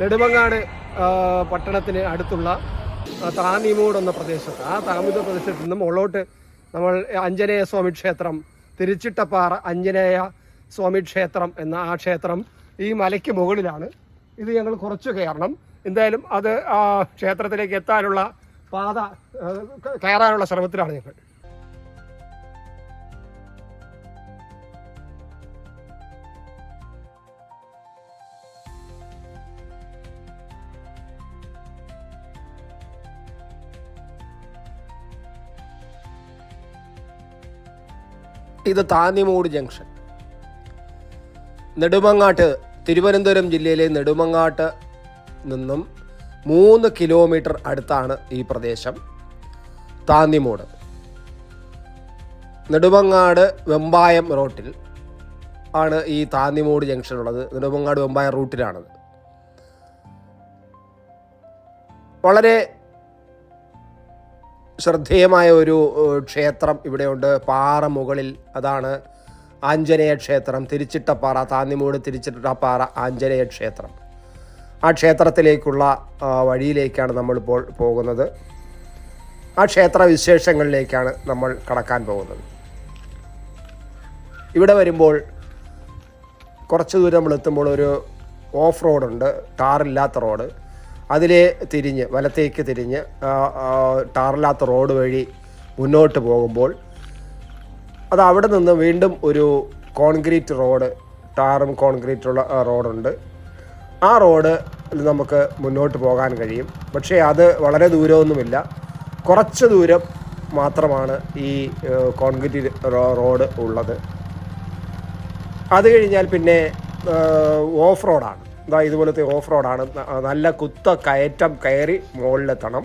നെടുമങ്ങാട് പട്ടണത്തിന് അടുത്തുള്ള താമിമൂട് എന്ന പ്രദേശത്ത്. ആ താമിത പ്രദേശത്ത് നിന്നും മുകളോട്ട് നമ്മൾ അഞ്ജനേയ സ്വാമി ക്ഷേത്രം തിരുച്ചിട്ടപ്പാറ അഞ്ജനേയ സ്വാമി ക്ഷേത്രം എന്ന ആ ക്ഷേത്രം ഈ മലയ്ക്ക് മുകളിലാണ്. ഇത് ഞങ്ങൾ കുറച്ച് കയറണം. എന്തായാലും അത് ആ ക്ഷേത്രത്തിലേക്ക് എത്താനുള്ള പാത കയറാനുള്ള ശ്രമത്തിലാണ് ഞങ്ങൾ. ഇത് താന്നിമൂട് ജംഗ്ഷൻ. നെടുമങ്ങാട്ട് തിരുവനന്തപുരം ജില്ലയിലെ നെടുമങ്ങാട്ട് നിന്നും മൂന്ന് കിലോമീറ്റർ അടുത്താണ് ഈ പ്രദേശം താന്നിമൂട്. നെടുമങ്ങാട് വെമ്പായം റോട്ടിൽ ആണ് ഈ താന്നിമൂട് ജംഗ്ഷൻ ഉള്ളത്. നെടുമങ്ങാട് വെമ്പായം റൂട്ടിലാണത്. വളരെ ശ്രദ്ധേയമായ ഒരു ക്ഷേത്രം ഇവിടെയുണ്ട്. പാറ മുകളിൽ അതാണ് ആഞ്ജനേയ ക്ഷേത്രം. തിരിച്ചിട്ടപ്പാറ താന്നിമൂട് തിരിച്ചിട്ടപ്പാറ ആഞ്ജനേയ ക്ഷേത്രം. ആ ക്ഷേത്രത്തിലേക്കുള്ള വഴിയിലേക്കാണ് നമ്മളിപ്പോൾ പോകുന്നത്. ആ ക്ഷേത്ര വിശേഷങ്ങളിലേക്കാണ് നമ്മൾ കടക്കാൻ പോകുന്നത്. ഇവിടെ വരുമ്പോൾ കുറച്ച് ദൂരം നമ്മൾ എത്തുമ്പോൾ ഒരു ഓഫ് റോഡുണ്ട്. ടാറില്ലാത്ത റോഡ്. അതിലെ തിരിഞ്ഞ് വലത്തേക്ക് തിരിഞ്ഞ് ടാറില്ലാത്ത റോഡ് വഴി മുന്നോട്ട് പോകുമ്പോൾ അത് അവിടെ നിന്ന് വീണ്ടും ഒരു കോൺക്രീറ്റ് റോഡ് ടാറും കോൺക്രീറ്റുള്ള റോഡുണ്ട്. ആ റോഡ് നമുക്ക് മുന്നോട്ട് പോകാൻ കഴിയും. പക്ഷേ അത് വളരെ ദൂരമൊന്നുമില്ല. കുറച്ച് ദൂരം മാത്രമാണ് ഈ കോൺക്രീറ്റ് റോഡ് ഉള്ളത്. അത് കഴിഞ്ഞാൽ പിന്നെ ഓഫ് റോഡാണ്. ഇതാ ഇതുപോലത്തെ ഓഫ് റോഡാണ് നല്ല കുത്ത കയറ്റം കയറി മുകളിലെത്തണം.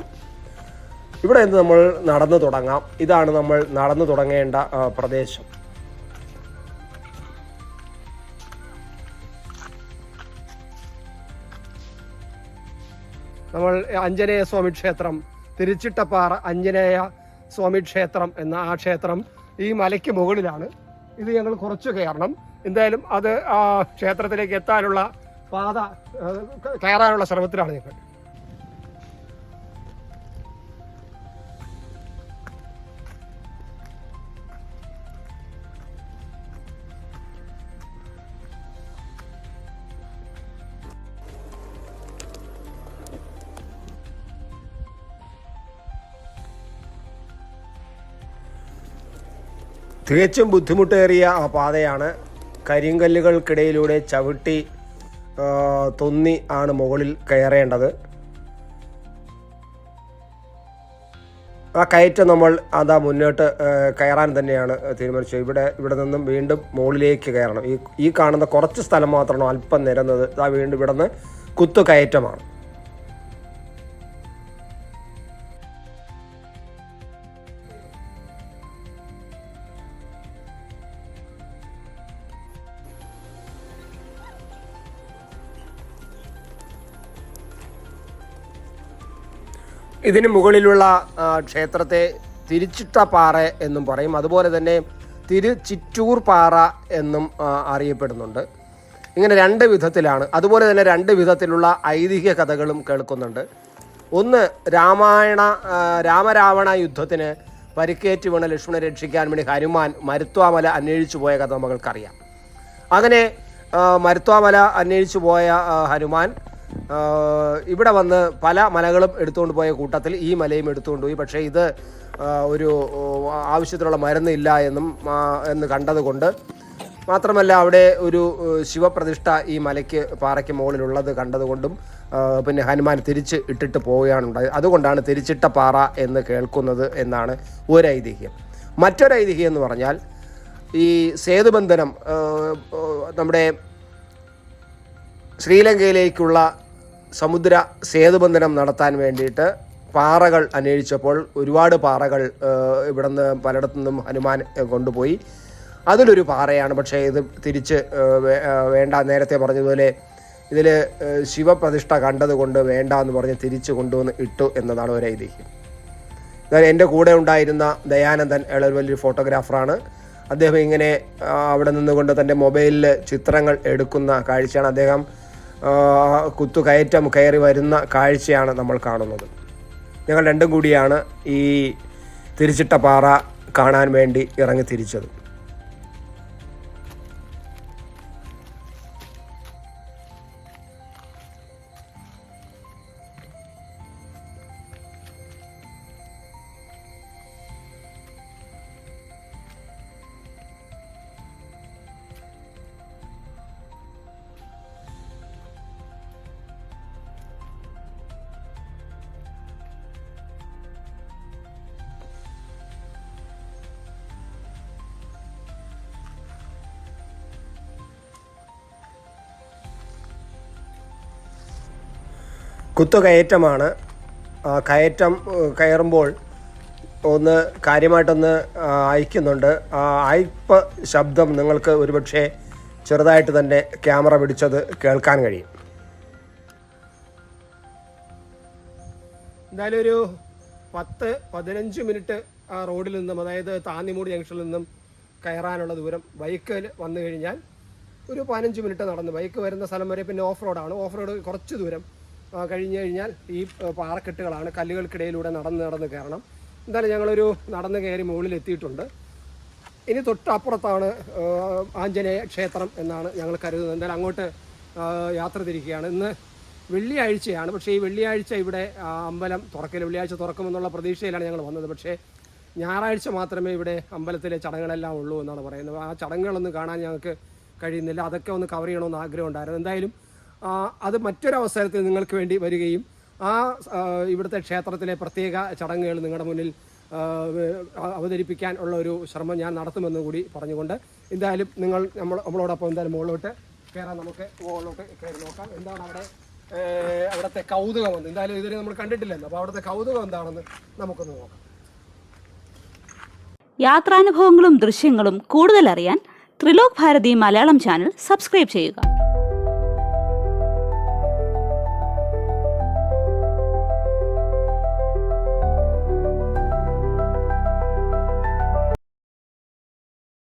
ഇവിടെ നിന്ന് നമ്മൾ നടന്നു തുടങ്ങാം. ഇതാണ് നമ്മൾ നടന്നു തുടങ്ങേണ്ട പ്രദേശം. നമ്മൾ അഞ്ജനേയ സ്വാമി ക്ഷേത്രം തിരുച്ചിട്ടപ്പാറ അഞ്ജനേയ സ്വാമി ക്ഷേത്രം എന്ന ആ ക്ഷേത്രം ഈ മലയ്ക്ക് മുകളിലാണ്. ഇത് ഞങ്ങൾ കുറച്ച് കയറണം. എന്തായാലും അത് ആ ക്ഷേത്രത്തിലേക്ക് എത്താനുള്ള പാത കയറാനുള്ള ശ്രമത്തിലാണ് ഞങ്ങൾ. തികച്ചും ബുദ്ധിമുട്ടേറിയ ആ പാതയാണ് കരിങ്കല്ലുകൾക്കിടയിലൂടെ ചവിട്ടി തൊന്നി ആണ് മുകളിൽ കയറേണ്ടത്. ആ കയറ്റം നമ്മൾ അതാ മുന്നോട്ട് കയറാൻ തന്നെയാണ് തീരുമാനിച്ചത്. ഇവിടെ ഇവിടെ നിന്നും വീണ്ടും മുകളിലേക്ക് കയറണം. ഈ ഈ കാണുന്ന കുറച്ച് സ്ഥലം മാത്രമാണ് അല്പം നിരന്നത്. ആ വീണ്ടും ഇവിടെ നിന്ന് കുത്തു കയറ്റമാണ്. ഇതിന് മുകളിലുള്ള ക്ഷേത്രത്തെ തിരുച്ചിട്ട പാറ എന്നും പറയും. അതുപോലെ തന്നെ തിരുച്ചിറ്റൂർ പാറ എന്നും അറിയപ്പെടുന്നുണ്ട്. ഇങ്ങനെ രണ്ട് വിധത്തിലാണ്. അതുപോലെ തന്നെ രണ്ട് വിധത്തിലുള്ള ഐതിഹ്യ കഥകളും കേൾക്കുന്നുണ്ട്. ഒന്ന് രാമായണ രാമരാവണ യുദ്ധത്തിന് പരിക്കേറ്റ് വീണ ലക്ഷ്മണനെ രക്ഷിക്കാൻ വേണ്ടി ഹനുമാൻ മരുത്വാമല അന്വേഷിച്ചു പോയ കഥ നമ്മൾക്കറിയാം. അങ്ങനെ മരുത്വാമല അന്വേഷിച്ചു പോയ ഹനുമാൻ ഇവിടെ വന്ന് പല മലകളും എടുത്തുകൊണ്ട് പോയ കൂട്ടത്തിൽ ഈ മലയും എടുത്തുകൊണ്ട് പോയി. പക്ഷേ ഇത് ഒരു ആവശ്യത്തിലുള്ള മരുന്ന് ഇല്ല എന്നും എന്ന് കണ്ടതുകൊണ്ട് മാത്രമല്ല അവിടെ ഒരു ശിവപ്രതിഷ്ഠ ഈ മലയ്ക്ക് പാറയ്ക്ക് മുകളിലുള്ളത് കണ്ടതുകൊണ്ടും പിന്നെ ഹനുമാൻ തിരിച്ച് ഇട്ടിട്ട് പോവുകയാണുണ്ടായത് അതുകൊണ്ടാണ് തിരിച്ചിട്ട പാറ എന്ന് കേൾക്കുന്നത് എന്നാണ് ഒരു ഐതിഹ്യം മറ്റൊരു ഐതിഹ്യം എന്ന് പറഞ്ഞാൽ ഈ സേതുബന്ധനം നമ്മുടെ ശ്രീലങ്കയിലേക്കുള്ള സമുദ്ര സേതുബന്ധനം നടത്താൻ വേണ്ടിയിട്ട് പാറകൾ അന്വേഷിച്ചപ്പോൾ ഒരുപാട് പാറകൾ ഇവിടുന്ന് പലയിടത്തു നിന്നും ഹനുമാൻ കൊണ്ടുപോയി. അതിലൊരു പാറയാണ്. പക്ഷേ ഇത് തിരിച്ച് വേണ്ട നേരത്തെ പറഞ്ഞതുപോലെ ഇതിൽ ശിവപ്രതിഷ്ഠ കണ്ടതുകൊണ്ട് വേണ്ട എന്ന് പറഞ്ഞ് തിരിച്ച് കൊണ്ടുവന്ന് ഇട്ടു എന്നതാണ് ഒരു ഐതിഹ്യം. എന്നാൽ എന്റെ കൂടെ ഉണ്ടായിരുന്ന ദയാനന്ദൻ അയാളൊരു വലിയൊരു ഫോട്ടോഗ്രാഫറാണ്. അദ്ദേഹം ഇങ്ങനെ അവിടെ നിന്നുകൊണ്ട് തന്റെ മൊബൈലിൽ ചിത്രങ്ങൾ എടുക്കുന്ന കാഴ്ചയാണ്. അദ്ദേഹം കുത്തുകയറ്റം കയറി വരുന്ന കാഴ്ചയാണ് നമ്മൾ കാണുന്നത്. ഞങ്ങൾ രണ്ടും കൂടിയാണ് ഈ തിരിച്ചിട്ട പാറ കാണാൻ വേണ്ടി ഇറങ്ങി തിരിച്ചത്. കുത്തുകയറ്റമാണ്. കയറ്റം കയറുമ്പോൾ ഒന്ന് കാര്യമായിട്ടൊന്ന് അയക്കുന്നുണ്ട്. ആ അയപ്പ് ശബ്ദം നിങ്ങൾക്ക് ഒരുപക്ഷെ ചെറുതായിട്ട് തന്നെ ക്യാമറ പിടിച്ചത് കേൾക്കാൻ കഴിയും. എന്തായാലും ഒരു പത്ത് പതിനഞ്ച് മിനിറ്റ് ആ റോഡിൽ നിന്നും അതായത് താന്നിമൂട് ജംഗ്ഷനിൽ നിന്നും കയറാനുള്ള ദൂരം ബൈക്കിൽ വന്നു കഴിഞ്ഞാൽ ഒരു പതിനഞ്ച് മിനിറ്റ് നടന്നു ബൈക്ക് വരുന്ന സ്ഥലം വരെ പിന്നെ ഓഫ് റോഡാണ്. ഓഫ് റോഡ് കുറച്ച് ദൂരം. കഴിഞ്ഞ് കഴിഞ്ഞാൽ ഈ പാറക്കെട്ടുകളാണ് കല്ലുകൾക്കിടയിലൂടെ നടന്ന് നടന്ന് കയറണം. എന്തായാലും ഞങ്ങളൊരു നടന്ന് കയറി മുകളിൽ എത്തിയിട്ടുണ്ട്. ഇനി തൊട്ടപ്പുറത്താണ് ആഞ്ജനേയ ക്ഷേത്രം എന്നാണ് ഞങ്ങൾ കരുതുന്നത്. എന്തായാലും അങ്ങോട്ട് യാത്ര തിരിക്കുകയാണ്. ഇന്ന് വെള്ളിയാഴ്ചയാണ്. പക്ഷേ ഈ വെള്ളിയാഴ്ച ഇവിടെ അമ്പലം തുറക്കില്ല വെള്ളിയാഴ്ച തുറക്കുമെന്നുള്ള പ്രതീക്ഷയിലാണ് ഞങ്ങൾ വന്നത്. പക്ഷേ ഞായറാഴ്ച മാത്രമേ ഇവിടെ അമ്പലത്തിലെ ചടങ്ങുകളെല്ലാം ഉള്ളൂ എന്നാണ് പറയുന്നത്. ആ ചടങ്ങുകളൊന്നും കാണാൻ ഞങ്ങൾക്ക് കഴിയുന്നില്ല. അതൊക്കെ ഒന്ന് കവർ ചെയ്യണമെന്ന് ആഗ്രഹം ഉണ്ടായിരുന്നു എന്തായാലും അത് മറ്റൊരവസരത്തിൽ നിങ്ങൾക്ക് വേണ്ടി വരികയും ആ ഇവിടുത്തെ ക്ഷേത്രത്തിലെ പ്രത്യേക ചടങ്ങുകൾ നിങ്ങളുടെ മുന്നിൽ അവതരിപ്പിക്കാൻ ഉള്ള ഒരു ശ്രമം ഞാൻ നടത്തുമെന്ന് കൂടി പറഞ്ഞുകൊണ്ട് എന്തായാലും നിങ്ങൾ നമ്മൾ നമ്മളോടൊപ്പം എന്തായാലും മുകളിലോട്ട് കയറാൻ നമുക്ക് മുകളിലോട്ട് കയറി നോക്കാം. എന്താണ് അവിടെ അവിടുത്തെ കൗതുകം എന്ന് എന്തായാലും ഇതുവരെ നമ്മൾ കണ്ടിട്ടില്ലല്ലോ അപ്പോൾ അവിടുത്തെ കൗതുകം എന്താണെന്ന് നമുക്കൊന്ന് നോക്കാം. യാത്രാനുഭവങ്ങളും ദൃശ്യങ്ങളും കൂടുതലറിയാൻ ത്രിലോക് ഭാരതി മലയാളം ചാനൽ സബ്സ്ക്രൈബ് ചെയ്യുക.